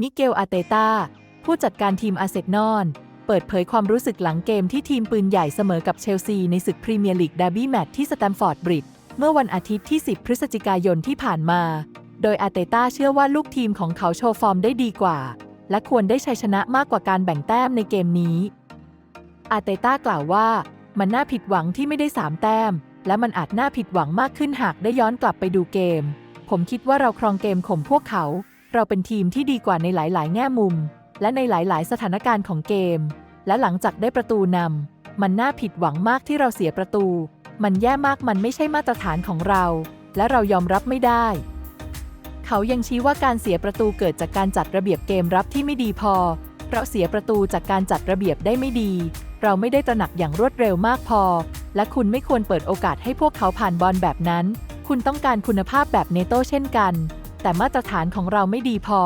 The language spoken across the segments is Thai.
มิเกลอาเตตาผู้จัดการทีมอาเซนอลเปิดเผยความรู้สึกหลังเกมที่ทีมปืนใหญ่เสมอกับเชลซีในศึกพรีเมียร์ลีกดาร์บี้แมตช์ที่สแตมฟอร์ดบริดจ์เมื่อวันอาทิตย์ที่ 10 พฤศจิกายนที่ผ่านมา โดยอาเตต้าเชื่อว่าลูกทีมของเขาโชว์ฟอร์มได้ดีกว่า และควรได้ชัยชนะมากกว่าการแบ่งแต้มในเกมนี้ อาเตต้ากล่าวว่า มันน่าผิดหวังที่ไม่ได้ 3 แต้ม และมันอาจน่าผิดหวังมากขึ้นหากได้ย้อนกลับไปดูเกม ผมคิดว่าเราครองเกมข่มพวกเขา เราเป็นทีมที่ดีกว่าในหลาย ๆ แง่มุม และในหลาย ๆ สถานการณ์ของเกม และหลังจากได้ประตูนำมันน่าผิดหวังมากที่เราเสียประตู มันแย่มากมันไม่ใช่มาตรฐานของเรา และเรายอมรับไม่ได้ เขายังชี้ว่าการเสียประตูเกิดจากการจัดระเบียบเกมรับที่ไม่ดีพอเราเสียประตูจากการจัดระเบียบได้ไม่ดี เราไม่ได้ตระหนักอย่างรวดเร็วมากพอ และคุณไม่ควรเปิดโอกาสให้พวกเขาผ่านบอลแบบนั้น คุณต้องการคุณภาพแบบเนโต้เช่นกัน แต่มาตรฐานของเราไม่ดีพอ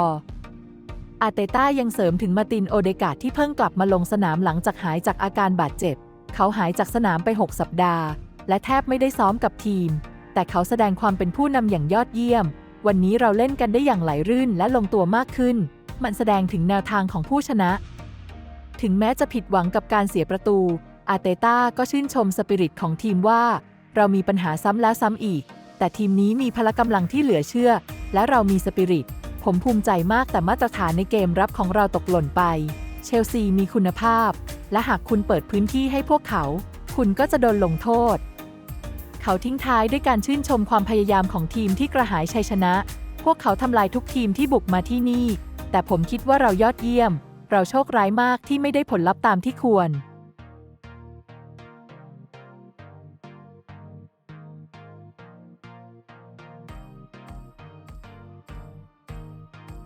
อาเตต้ายังเสริมถึงมาตินโอเดกาที่เพิ่งกลับมาลงสนามหลังจากหายจากอาการบาดเจ็บ เขาหายจากสนามไป 6 สัปดาห์ และแทบไม่ได้ซ้อมกับทีม แต่เขาแสดงความเป็นผู้นำอย่างยอดเยี่ยม วันนี้เราเล่นกันได้อย่างไหลรื่นและลงตัวมากขึ้น มันแสดงถึงแนวทางของผู้ชนะ ถึงแม้จะผิดหวังกับการเสียประตู อาเตต้าก็ชื่นชมสปิริตของทีมว่า เรามีปัญหาซ้ำแล้วซ้ำอีก แต่ทีมนี้มีพละกำลังที่เหลือเชื่อ และเรามีสปิริต ผมภูมิใจมากแต่มาตรฐานในเกมรับของเราตกหล่นไป เชลซีมีคุณภาพ และหากคุณเปิดพื้นที่ให้พวกเขา คุณก็จะโดนลงโทษ เขาทิ้งท้ายด้วยการชื่นชมความพยายามของทีมที่กระหายชัยชนะ พวกเขาทำลายทุกทีมที่บุกมาที่นี่ แต่ผมคิดว่าเรายอดเยี่ยม เราโชคร้ายมากที่ไม่ได้ผลลัพธ์ตามที่ควร